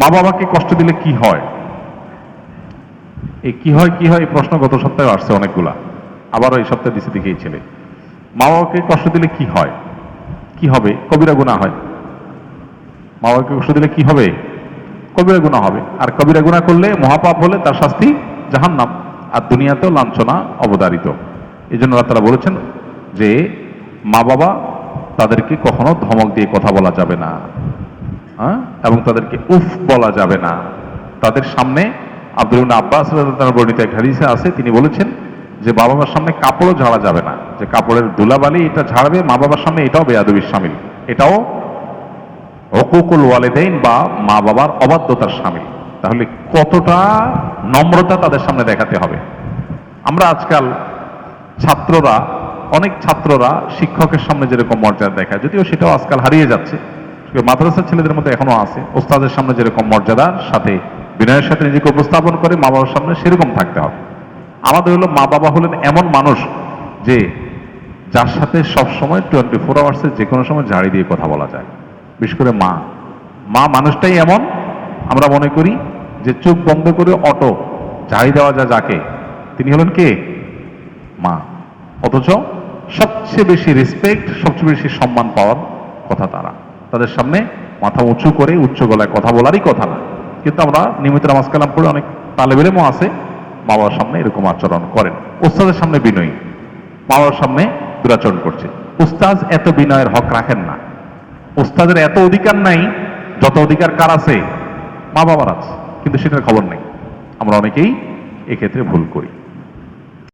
মা বাবাকে কষ্ট দিলে কি হয়? এই কি হয় কি হয় এই প্রশ্ন গত সপ্তাহে আসছে অনেকগুলা। আবারও এই সপ্তাহে দিছে দিকে ছেলে। মা বাবাকে কষ্ট দিলে কি হয়? কি হবে? কবিরা গুণা হয়। মা বাবাকে কষ্ট দিলে কি হবে? কবিরা গুণা হবে। আর কবিরা গুণা করলে মহাপাপ হলে তার শাস্তি জাহান্নাম। আর দুনিয়াতেও লাঞ্ছনা অবদারিত এই জন্য তাআলা বলেছেন যে মা বাবা তাদেরকে কখনো ধমক দিয়ে কথা বলা যাবে না। হ্যাঁ? এবং তাদেরকে উফ বলা যাবে না। তাদের সামনে আব্দুল আব্বাস বর্ণিত এক হাদিসে আছে, তিনি বলেছেন যে বাবা মার সামনে কাপড়ও ঝাড়া যাবে না। যে কাপড়ের ধুলাবালি এটা ঝাড়বে মা বাবার সামনে এটাও বেয়াদবির সামিল। এটাও হকুকুল ওয়ালেদাইন বা মা বাবার অবাধ্যতার সামিল। তাহলে কতটা নম্রতা তাদের সামনে দেখাতে হবে। আমরা আজকাল ছাত্ররা, অনেক ছাত্ররা শিক্ষকের সামনে যেরকম মর্যাদা দেখায়, যদিও সেটাও আজকাল হারিয়ে যাচ্ছে। মাদ্রাসার ছেলেদের মধ্যে এখনও আছে। ওস্তাদের সামনে যেরকম মর্যাদার, সাথে বিনয়ের সাথে নিজেকে উপস্থাপন করে মা বাবার সামনে সেরকম থাকতে হবে। আমাদের হলো মা বাবা হলেন এমন মানুষ যে যার সাথে সব সময় টোয়েন্টি ফোর আওয়ার্সে যে কোনো সময় ঝাড়ি দিয়ে কথা বলা যায়। বিশেষ করে মা। মা মানুষটাই এমন, আমরা মনে করি যে চোখ বন্ধ করে অটো ঝাড়ি দেওয়া যায় যাকে। তিনি হলেন কে? মা। অথচ সবচেয়ে বেশি রেসপেক্ট সবচেয়ে বেশি সম্মান পাওয়ার কথা তারা। তাদের সামনে মাথা উঁচু করে উচ্চ গলায় কথা বলারই কথা না। কিন্তু আমরা নিয়মিত নামাজ কালাম পড়ে অনেক তালেবেলেমও আছে। বাবার সামনে এরকম আচরণ করেন। ওস্তাদের সামনে বিনয়ী। বাবার সামনে দুরাচরণ করছে। উস্তাজ এত বিনয়ের হক রাখেন না। উস্তাদের এত অধিকার নাই, যত অধিকার কার আছে? মা বাবার আছে। কিন্তু সেটার খবর নেই। আমরা অনেকেই এক্ষেত্রে ভুল করি।